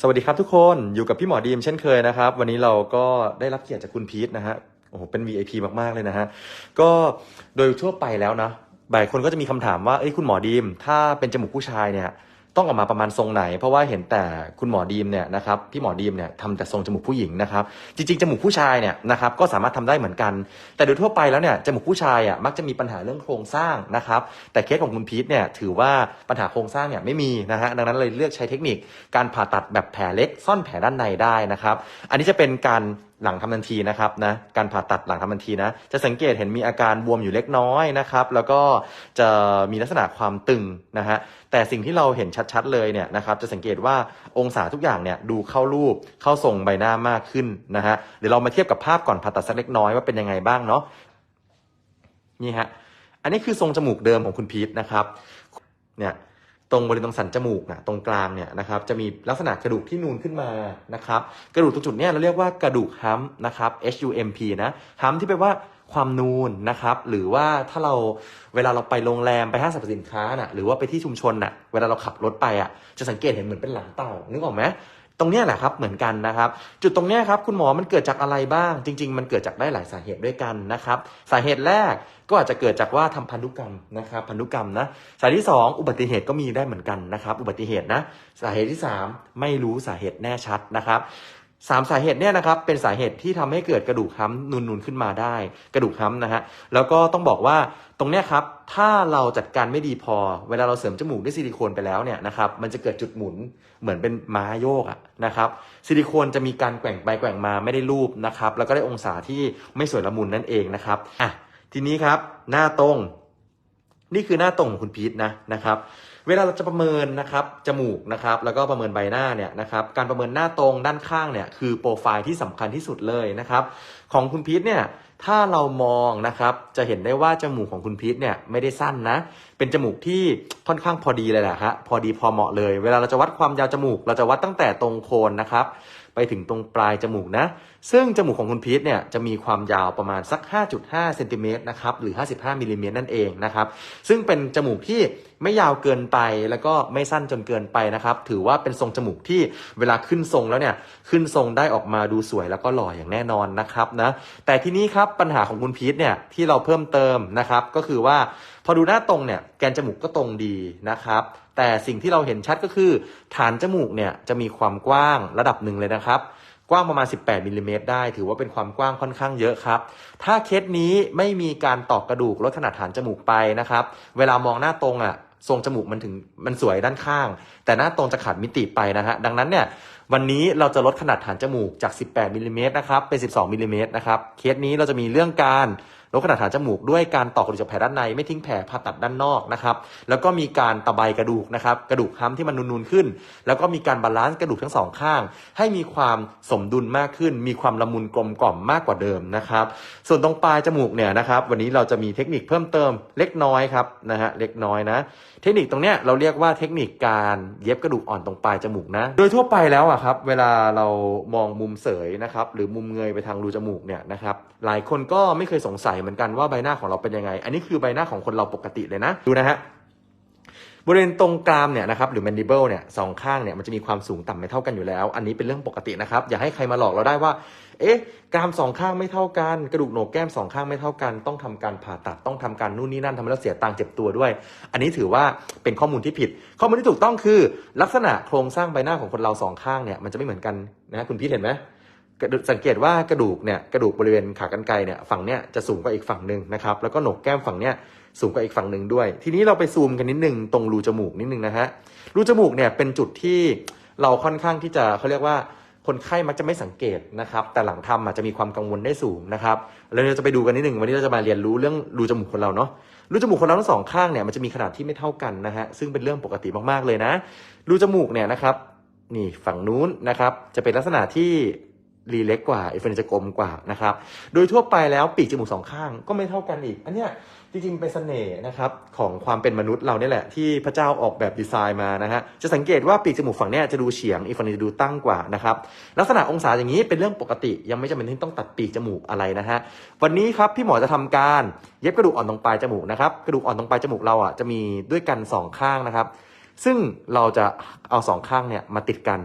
สวัสดีครับทุกคนอยู่กับพี่หมอดีมเช่นเคยนะครับ วันนี้เราก็ได้รับเกียรติจากคุณพีทนะฮะโอ้โหเป็น VIP มากๆเลยนะฮะก็โดยทั่วไปแล้วนะหลายคนก็จะมีคำถามว่าเอ้ยคุณหมอดีม ถ้าเป็นจมูกผู้ชายเนี่ย ต้องออกมาประมาณทรงไหน เพราะว่าเห็นแต่คุณหมอดีมเนี่ยนะครับพี่หมอดีมเนี่ยทำแต่ทรงจมูกผู้หญิงนะครับ จริงๆจมูกผู้ชายเนี่ยนะครับก็สามารถทำได้เหมือนกัน แต่โดยทั่วไปแล้วเนี่ยจมูกผู้ชายอะมักจะมีปัญหาเรื่องโครงสร้างนะครับ แต่เคสของคุณพีทเนี่ยถือว่าปัญหาโครงสร้างเนี่ยไม่มีนะฮะดังนั้นเลยเลือกใช้เทคนิคการผ่าตัดแบบแผลเล็กซ่อนแผลด้านในได้นะครับ อันนี้จะเป็นการ หลังทำทันทีนะครับนะการผ่าตัดหลังทำทันทีนะจะสังเกตเห็นมีอาการบวมอยู่เล็กน้อยนะครับ แล้วก็จะมีลักษณะความตึงนะฮะแต่สิ่งที่เราเห็นชัดๆเลยเนี่ยนะครับ จะสังเกตว่าองศาทุกอย่างเนี่ยดูเข้ารูปเข้าทรงใบหน้ามากขึ้นนะฮะเดี๋ยวเรามาเทียบกับภาพก่อนผ่าตัดสักเล็กน้อยว่าเป็นยังไงบ้างเนาะนี่ฮะอันนี้คือทรงจมูกเดิมของคุณพีทนะครับเนี่ย ตรงบริเวณตรงสันจมูกนะตรงกลางเนี่ยนะครับจะมีลักษณะกระดูกที่นูนขึ้นมานะครับกระดูกตรงจุดเนี้ยเราเรียกว่ากระดูกฮัมนะครับ H U M P นะฮัมที่แปลว่าความนูนนะครับ หรือว่าถ้าเราเวลาเราไปโรงแรมไปห้างสรรพสินค้าน่ะหรือว่าไปที่ชุมชนน่ะเวลาเราขับรถไปอะจะสังเกตเห็นเหมือนเป็นหลังเต่านึกออกไหม ตรงนี้แหละครับเหมือนกันนะครับ จุดตรงนี้ครับคุณหมอมันเกิดจากอะไรบ้าง จริง ๆ มันเกิดจากได้หลายสาเหตุด้วยกันนะครับ สาเหตุแรกก็อาจจะเกิดจากว่าทำพันธุกรรมนะครับพันธุกรรมนะสาเหตุที่สองอุบัติเหตุก็มีได้เหมือนกันนะครับ อุบัติเหตุนะ สาเหตุที่สามไม่รู้สาเหตุแน่ชัดนะครับ สามสาเหตุเนี่ยนะครับเป็นสาเหตุที่ทำให้เกิดกระดูกค้ำนูนๆขึ้นมาได้ กระดูกค้ำนะฮะแล้วก็ต้องบอกว่าตรงเนี้ยครับถ้าเราจัดการไม่ดีพอ เวลาเราเสริมจมูกด้วยซิลิโคนไปแล้วเนี่ยนะครับมันจะเกิดจุดหมุนเหมือนเป็นม้าโยกอะนะครับซิลิโคนจะมีการแกว่งไปแกว่งมาไม่ได้รูปนะครับแล้วก็ได้องศาที่ไม่สวยละมุนนั่นเองนะครับอะทีนี้ครับหน้าตรง นี่คือหน้าตรงของคุณพีทนะนะครับ เวลาเราจะประเมินนะครับจมูกนะครับแล้วก็ประเมินใบหน้าเนี่ยนะครับการประเมินหน้าตรงด้านข้างเนี่ยคือโปรไฟล์ที่สำคัญที่สุดเลยนะครับของคุณพีทเนี่ยถ้าเรามองนะครับจะเห็นได้ว่าจมูกของคุณพีทเนี่ยไม่ได้สั้นนะ เป็นจมูกที่ค่อนข้างพอดีเลยแหละฮะพอดีพอเหมาะเลย เวลาเราจะวัดความยาวจมูก เราจะวัดตั้งแต่ตรงโคนนะครับไปถึงตรงปลายจมูกนะซึ่งจมูกของคุณพีทเนี่ยจะมีความยาวประมาณสัก 5.5เซนติเมตรนะครับหรือ 55มิลลิเมตรนั่นเองนะครับซึ่งเป็นจมูกที่ไม่ยาวเกินไปแล้วก็ไม่สั้นจนเกินไปนะครับถือว่าเป็นทรงจมูกที่เวลาขึ้นทรงแล้วเนี่ยขึ้นทรงได้ออกมาดูสวยแล้วก็หล่ออย่างแน่นอนนะครับนะแต่ทีนี้ครับปัญหาของคุณพีทเนี่ยที่เราเพิ่มเติมนะครับก็คือว่าพอดูหน้าตรงเนี่ยแกนจมูกก็ตรงดีนะครับ แต่สิ่งที่เราเห็นชัดก็คือ ฐานจมูกเนี่ยจะมีความกว้างระดับหนึ่งเลยนะครับ กว้างประมาณ 18มิลลิเมตรได้ ถือว่าเป็นความกว้างค่อนข้างเยอะครับ ถ้าเคสนี้ไม่มีการตอกกระดูกลดขนาดฐานจมูกไปนะครับ เวลามองหน้าตรงอะทรงจมูกมันถึงมันสวยด้านข้าง แต่หน้าตรงจะขาดมิติไปนะฮะ ดังนั้นเนี่ยวันนี้เราจะลดขนาดฐานจมูกจาก 18มิลลิเมตรนะครับเป็น 12มิลลิเมตรนะครับ เคสนี้เราจะมีเรื่องการ ลดขนาดฐานจมูกด้วยการตอกกระดูกจากแผลด้านในไม่ทิ้งแผลผ่าตัดด้านนอกนะครับแล้วก็มีการตะไบกระดูกนะครับกระดูกค้ำที่มันนูนๆขึ้น แล้วก็มีการบาลานซ์กระดูกทั้งสองข้าง ให้มีความสมดุลมากขึ้น มีความละมุนกลมกล่อมมากกว่าเดิมนะครับส่วนตรงปลายจมูกเนี่ยนะครับวันนี้เราจะมีเทคนิคเพิ่มเติมเล็กน้อยครับนะฮะเล็กน้อยนะ เทคนิคตรงเนี้ยเราเรียกว่าเทคนิคการเย็บกระดูกอ่อนตรงปลายจมูกนะ โดยทั่วไปแล้วอะครับเวลาเรามองมุมเสยนะครับหรือมุมเงยไปทางรูจมูกเนี่ยนะครับหลายคนก็ไม่เคยสงสัยเหมือนกันว่าใบหน้าของเราเป็นยังไง อันนี้คือใบหน้าของคนเราปกติเลยนะ ดูนะฮะบริเวณตรงกรามเนี่ยนะครับหรือ mandible เนี่ยสองข้างเนี่ยมันจะมีความสูงต่ำไม่เท่ากันอยู่แล้ว อันนี้เป็นเรื่องปกตินะครับ อย่าให้ใครมาหลอกเราได้ว่า เอ๊ะกรามสองข้างไม่เท่ากัน กระดูกโหนกแก้มสองข้างไม่เท่ากัน ต้องทำการผ่าตัดต้องทำการนู่นนี่นั่นทำให้เราเสียตังค์เจ็บตัวด้วย อันนี้ถือว่าเป็นข้อมูลที่ผิด ข้อมูลที่ถูกต้องคือ ลักษณะโครงสร้างใบหน้าของคนเราสองข้างเนี่ยมันจะไม่เหมือนกันนะคุณพี่เห็นไหม สังเกตว่ากระดูกเนี่ยกระดูกบริเวณขากรรไกรเนี่ยฝั่งเนี้ยจะสูงกว่าอีกฝั่งหนึ่งนะครับแล้วก็โหนกแก้มฝั่งเนี้ยสูงกว่าอีกฝั่งหนึ่งด้วย ทีนี้เราไปซูมกันนิดนึงตรงรูจมูกนิดนึงนะฮะรูจมูกเนี่ยเป็นจุดที่เราค่อนข้างที่จะเขาเรียกว่าคนไข้มักจะไม่สังเกตนะครับ แต่หลังทำอาจจะมีความกังวลได้สูงนะครับแล้วเราจะไปดูกันนิดนึงวันนี้เราจะมาเรียนรู้เรื่องรูจมูกคนเราเนาะรูจมูกคนเราทั้งสองข้างเนี่ยมันจะมีขนาดที่ไม่เท่ากันนะฮะซึ่งเป็นเรื่องปกติมากๆเลยนะรูจมูกเนี่ยนะครับนี่ฝั่งนู้นนะครับจะเป็นลักษณะที่ รีเล็กกว่าอีกฝั่งหนึ่งจะกลมกว่านะครับ โดยทั่วไปแล้วปีกจมูกสองข้างก็ไม่เท่ากันอีก อันเนี้ยจริงๆเป็นเสน่ห์นะครับของความเป็นมนุษย์เราเนี่ยแหละที่พระเจ้าออกแบบดีไซน์มานะฮะจะสังเกตว่าปีกจมูกฝั่งเนี้ยจะดูเฉียงอีกฝั่งนึงจะดูตั้งกว่านะครับลักษณะองศาอย่างนี้เป็นเรื่องปกติยังไม่จำเป็นที่ต้องตัดปีกจมูกอะไรนะฮะวันนี้ครับพี่หมอจะทำการเย็บกระดูกอ่อนตรงปลายจมูกนะครับกระดูกอ่อนตรงปลายจมูกเราอะจะมีด้วยกันสองข้างนะครับ ซึ่งเราจะเอาสองข้างเนี่ยมาติดกัน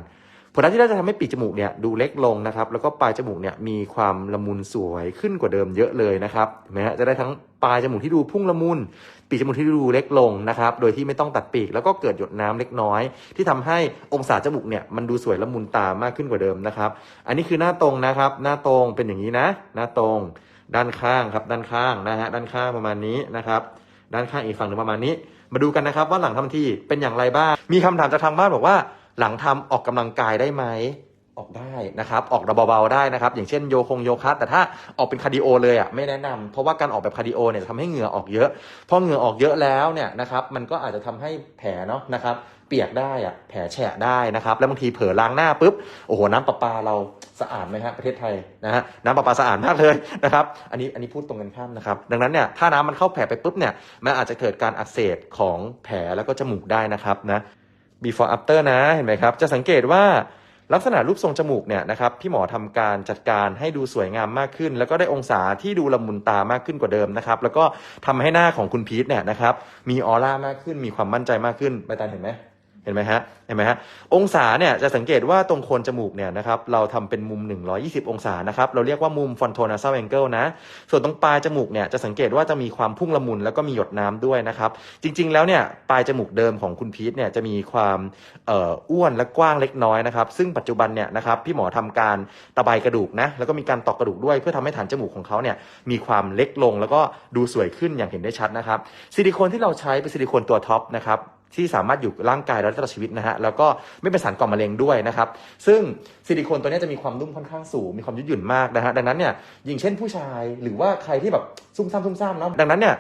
ผลลัพธ์ที่ได้จะทำให้ปีกจมูกเนี่ยดูเล็กลงนะครับ แล้วก็ปลายจมูกเนี่ยมีความละมุนสวยขึ้นกว่าเดิมเยอะเลยนะครับเห็นไหมฮะจะได้ทั้งปลายจมูกที่ดูพุ่งละมุนปีกจมูกที่ดูเล็กลงนะครับ โดยที่ไม่ต้องตัดปีกแล้วก็เกิดหยดน้ำเล็กน้อย ที่ทำให้องศาจมูกเนี่ยมันดูสวยละมุนตามากขึ้นกว่าเดิมนะครับ อันนี้คือหน้าตรงนะครับ หน้าตรงเป็นอย่างนี้นะ หน้าตรง ด้านข้างครับด้านข้างนะฮะด้านข้างประมาณนี้นะครับด้านข้างอีกฝั่งหนึ่งประมาณนี้ มาดูกันนะครับว่าหลังทำทีเป็นอย่างไรบ้างมีคำถามจากทางบ้านบอกว่า หลังทำออกกำลังกายได้ไหมออกได้นะครับออกเบาๆได้นะครับ อย่างเช่นโยคงโยคะ แต่ถ้าออกเป็นคาร์ดิโอเลยอะไม่แนะนำเพราะว่าการออกแบบคาร์ดิโอเนี่ยทำให้เหงื่อออกเยอะพอเหงื่อออกเยอะแล้วเนี่ยนะครับมันก็อาจจะทำให้แผลเนาะนะครับเปียกได้อะแผลแฉะได้นะครับ แล้วบางทีเผลอล้างหน้าปุ๊บโอ้โหน้ำประปาเราสะอาดไหมฮะประเทศไทยนะฮะน้ำประปาสะอาดมากเลยนะครับอันนี้อันนี้พูดตรงกันข้ามนะครับดังนั้นเนี่ยถ้าน้ำมันเข้าแผลไปปุ๊บเนี่ยมันอาจจะเกิดการอักเสบของแผลแล้วก็จมูกได้นะครับนะ before after นะเห็นไหมครับ จะสังเกตว่าลักษณะรูปทรงจมูกเนี่ยนะครับพี่หมอทำการจัดการให้ดูสวยงามมากขึ้น แล้วก็ได้องศาที่ดูละมุนตามากขึ้นกว่าเดิมนะครับ แล้วก็ทำให้หน้าของคุณพีทเนี่ยนะครับมีออร่ามากขึ้นมีความมั่นใจมากขึ้นไปตานเห็นไหม เห็นไหมฮะ เห็นไหมฮะ องศาเนี่ยจะสังเกตว่าตรงโคนจมูกเนี่ยนะครับเราทำเป็นมุม 120 องศานะครับเราเรียกว่ามุม frontonasal angle นะ ส่วนตรงปลายจมูกเนี่ยจะสังเกตว่าจะมีความพุ่งละมุนแล้วก็มีหยดน้ำด้วยนะครับ จริง ๆ แล้วเนี่ยปลายจมูกเดิมของคุณพีทเนี่ยจะมีความเอ่ออ้วนและกว้างเล็กน้อยนะครับ ซึ่งปัจจุบันเนี่ยนะครับพี่หมอทำการตะไบกระดูกนะแล้วก็มีการตอกกระดูกด้วย เพื่อทำให้ฐานจมูกของเขาเนี่ยมีความเล็กลงแล้วก็ดูสวยขึ้นอย่างเห็นได้ชัดนะครับซิลิโคนที่เราใช้เป็นซิลิโคนตัวท็อปนะครับ ที่สามารถอยู่ร่างกายเราตลอดชีวิตนะฮะแล้วก็ไม่เป็นสารก่อมะเร็งด้วยนะครับ ซึ่งซิลิโคนตัวนี้จะมีความนุ่มค่อนข้างสูง มีความยืดหยุ่นมากนะฮะ ดังนั้นเนี่ยอย่างเช่นผู้ชายหรือว่าใครที่แบบซุ่มซ่ามซุ่มซ่ามเนาะ ดังนั้นเนี่ย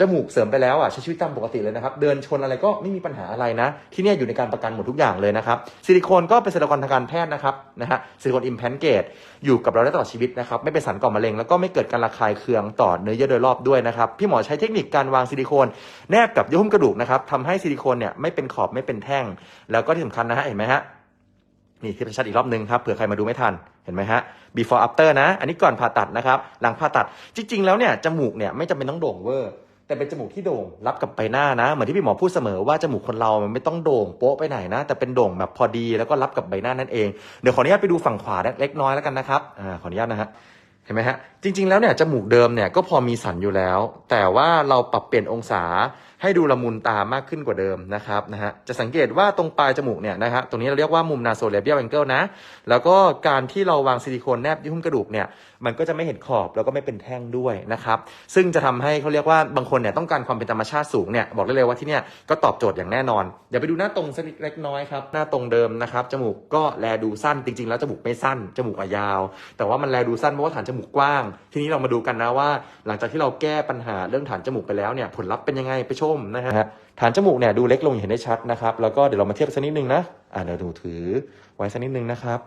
จมูกเสริมไปแล้วอะใช้ชีวิตตามปกติเลยนะครับ เดินชนอะไรก็ไม่มีปัญหาอะไรนะ ที่เนี่ยอยู่ในการประกันหมดทุกอย่างเลยนะครับ ซิลิโคนก็เป็นซิลิโคนทางการแพทย์นะครับนะฮะ ซิลิโคนอิมแพนเกตอยู่กับเราได้ตลอดชีวิตนะครับ ไม่เป็นสารก่อมะเร็งแล้วก็ไม่เกิดการระคายเคืองต่อเนื้อเยื่อโดยรอบด้วยนะครับ พี่หมอใช้เทคนิคการวางซิลิโคนแนบกับเยื่อหุ้มกระดูกนะครับทำให้ซิลิโคนเนี่ยไม่เป็นขอบไม่เป็นแท่ง แล้วก็ที่สำคัญนะฮะเห็นไหมฮะ นี่ที่ชัดอีกรอบหนึ่งครับเผื่อใครมาดูไม่ทันเห็นไหมฮะ before after นะ อันนี้ก่อนผ่าตัดนะครับ หลังผ่าตัดจริง ๆ แล้วเนี่ยจมูกเนี่ยไม่จำเป็นต้องโด่งเวอร์แต่เป็นจมูกที่โด่งรับกับใบหน้านะ เหมือนที่พี่หมอพูดเสมอว่าจมูกคนเรามันไม่ต้องโด่งโป๊ะไปไหนนะ แต่เป็นโด่งแบบพอดีแล้วก็รับกับใบหน้านั่นเองเดี๋ยวขออนุญาตไปดูฝั่งขวาเล็กน้อยแล้วกันนะครับอ่าขออนุญาตนะฮะเห็นไหมฮะจริง ๆแล้วเนี่ยจมูกเดิมเนี่ยก็พอมีสันอยู่แล้ว แต่ว่าเราปรับเปลี่ยนองศา ให้ดูละมุนตามากขึ้นกว่าเดิมนะครับนะฮะจะสังเกตว่าตรงปลายจมูกเนี่ยนะฮะตรงนี้เราเรียกว่ามุมนาโซเลเบียลแองเกิลนะแล้วก็การที่เราวางซิลิโคนแนบที่หุ้มกระดูกเนี่ยมันก็จะไม่เห็นขอบแล้วก็ไม่เป็นแท่งด้วยนะครับซึ่งจะทำให้เขาเรียกว่าบางคนเนี่ยต้องการความเป็นธรรมชาติสูงเนี่ยบอกได้เลยว่าที่เนี่ยก็ตอบโจทย์อย่างแน่นอนเดี๋ยวไปดูหน้าตรงสักเล็กน้อยครับหน้าตรงเดิมนะครับจมูกก็แลดูสั้นจริง ๆ แล้วจมูกไม่สั้นจมูกอะยาว แต่ว่ามันแลดูสั้นเพราะว่าฐานจมูกกว้าง ทีนี้เรามาดูกันนะว่า หลังจากที่เราแก้ปัญหาเรื่องฐานจมูกไปแล้วเนี่ยผลลัพธ์เป็นยังไงไปชมนะฮะฐานจมูกเนี่ยดูเล็กลงอย่างเห็นได้ชัดนะครับแล้วก็เดี๋ยวเรามาเทียบสักนิดนึงนะอ่าเดี๋ยวดูถือไว้สักนิดนึงนะครับ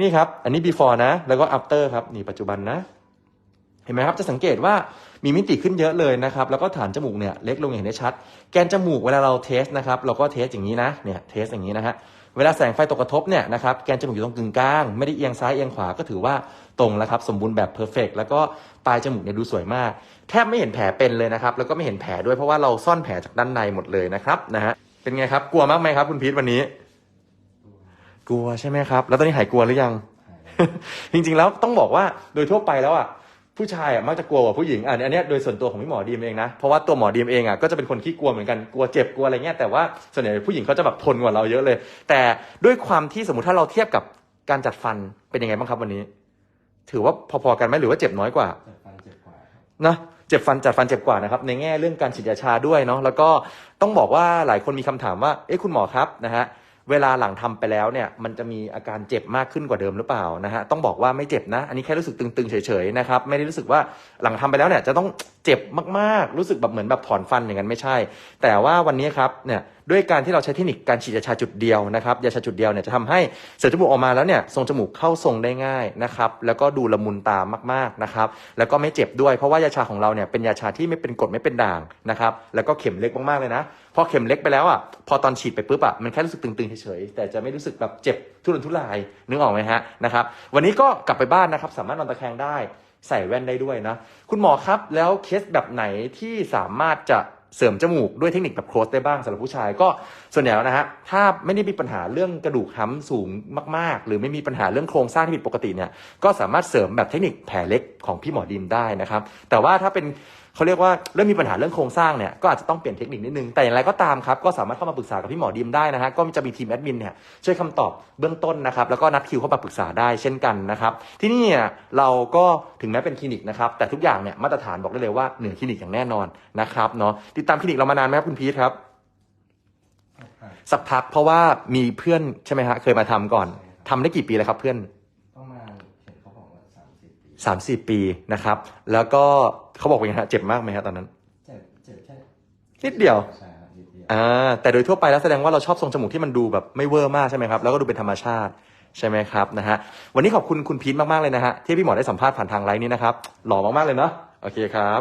นี่ครับ อันนี้ before นะ แล้วก็ after ครับ นี่ปัจจุบันนะ เห็นไหมครับ จะสังเกตว่ามีมิติขึ้นเยอะเลยนะครับ แล้วก็ฐานจมูกเนี่ยเล็กลงเห็นได้ชัด แกนจมูกเวลาเราเทสนะครับ เราก็เทสอย่างนี้นะ เนี่ย เทสอย่างนี้นะฮะ เวลาแสงไฟตกกระทบเนี่ยนะครับ แกนจมูกอยู่ตรงกึ่งกลาง ไม่ได้เอียงซ้ายเอียงขวา ก็ถือว่าตรงแล้วครับ สมบูรณ์แบบเพอร์เฟกแล้วก็ปลายจมูกเนี่ยดูสวยมาก แทบไม่เห็นแผลเป็นเลยนะครับ แล้วก็ไม่เห็นแผลด้วยเพราะว่าเราซ่อนแผลจากด้านในหมดเลยนะครับ นะฮะ เป็นไงครับ กลัวมากไหมครับคุณพีทวันนี้ กลัวใช่ไหมครับ แล้วตอนนี้หายกลัวหรือยัง จริงๆแล้วต้องบอกว่าโดยทั่วไปแล้วอะผู้ชายอะมักจะกลัวกว่าผู้หญิงอันอันเนี้ยโดยส่วนตัวของพี่หมอดีมเองนะเพราะว่าตัวหมอดีมเองอะก็จะเป็นคนขี้กลัวเหมือนกันกลัวเจ็บกลัวอะไรเงี้ยแต่ว่าส่วนใหญ่ผู้หญิงเขาจะแบบทนกว่าเราเยอะเลย แต่ด้วยความที่สมมติถ้าเราเทียบกับการจัดฟันเป็นยังไงบ้างครับวันนี้ ถือว่าพอๆกันไหมหรือว่าเจ็บน้อยกว่าเจ็บฟันเจ็บกว่าครับนะเจ็บฟันจัดฟันเจ็บกว่านะครับในแง่เรื่องการฉีดยาชาด้วยเนาะแล้วก็ต้องบอกว่าหลายคนมีคำถามว่าเอ๊ะคุณหมอครับนะฮะ เวลาหลังทำไปแล้วเนี่ยมันจะมีอาการเจ็บมากขึ้นกว่าเดิมหรือเปล่านะฮะต้องบอกว่าไม่เจ็บนะ อันนี้แค่รู้สึกตึงๆเฉยๆนะครับไม่ได้รู้สึกว่าหลังทำไปแล้วเนี่ยจะต้องเจ็บมากๆ รู้สึกแบบเหมือนแบบถอนฟันอย่างนั้นไม่ใช่ แต่ว่าวันนี้ครับเนี่ยด้วยการที่เราใช้เทคนิคการฉีดยาชาจุดเดียวนะครับยาชาจุดเดียวเนี่ยจะทำให้เสริมจมูกออกมาแล้วเนี่ยทรงจมูกเข้าทรงได้ง่ายนะครับแล้วก็ดูละมุนตามากๆนะครับแล้วก็ไม่เจ็บด้วยเพราะว่ายาชาของเราเนี่ยเป็นยาชาที่ไม่เป็นกรดไม่เป็นด่างนะครับแล้วก็เข็มเล็กมากๆเลยนะพอเข็มเล็กไปแล้วอะพอตอนฉีดไปปุ๊บอะมันแค่รู้สึกตึงๆเฉยๆแต่จะไม่รู้สึกแบบเจ็บทุรนทุรายนึกออกไหมฮะนะครับวันนี้ก็กลับไปบ้านนะครับสามารถนอนตะแคงได้ใส่แว่นได้ด้วยนะ คุณหมอครับ แล้วเคสแบบไหนที่สามารถจะ เสริมจมูกด้วยเทคนิคแบบโครสได้บ้างสำหรับผู้ชายก็ส่วนใหญ่แล้วนะฮะถ้าไม่ได้มีปัญหาเรื่องกระดูกห้ำสูงมาก ๆ หรือไม่มีปัญหาเรื่องโครงสร้างที่ผิดปกติเนี่ยก็สามารถเสริมแบบเทคนิคแผลเล็กของพี่หมอดิมได้นะครับแต่ว่าถ้าเป็น เขาเรียกว่าเริ่มมีปัญหาเรื่องโครงสร้างเนี่ยก็อาจจะต้องเปลี่ยนเทคนิคนิดนึง แต่อย่างไรก็ตามครับก็สามารถเข้ามาปรึกษากับพี่หมอดิมได้นะฮะก็จะมีทีมแอดมินเนี่ยช่วยคำตอบเบื้องต้นนะครับแล้วก็นัดคิวเข้ามาปรึกษาได้เช่นกันนะครับที่นี่เนี่ยเราก็ถึงแม้เป็นคลินิกนะครับแต่ทุกอย่างเนี่ยมาตรฐานบอกได้เลยว่าเหนือคลินิกอย่างแน่นอนนะครับเนาะติดตามคลินิกเรามานานไหมครับคุณพีทครับสักพักเพราะว่ามีเพื่อนใช่ไหมฮะเคยมาทำก่อนทำได้กี่ปีแล้วครับเพื่อนประมาณเห็นเขาบอกว่าสามสิบปีสามสี่ปีนะครับ แล้วก็ เขาบอกว่าไงฮะเจ็บมากไหมฮะตอนนั้น เจ็บเจ็บแค่นิดเดียว ใช่ครับนิดเดียวอ่าแต่โดยทั่วไปแล้วแสดงว่าเราชอบทรงจมูกที่มันดูแบบไม่เวอร์มากใช่ไหมครับ แล้วก็ดูเป็นธรรมชาติใช่ไหมครับนะฮะวันนี้ขอบคุณคุณพีทมากๆเลยนะฮะที่พี่หมอได้สัมภาษณ์ผ่านทางไลน์นี้นะครับหล่อมากๆเลยเนาะโอเคครับ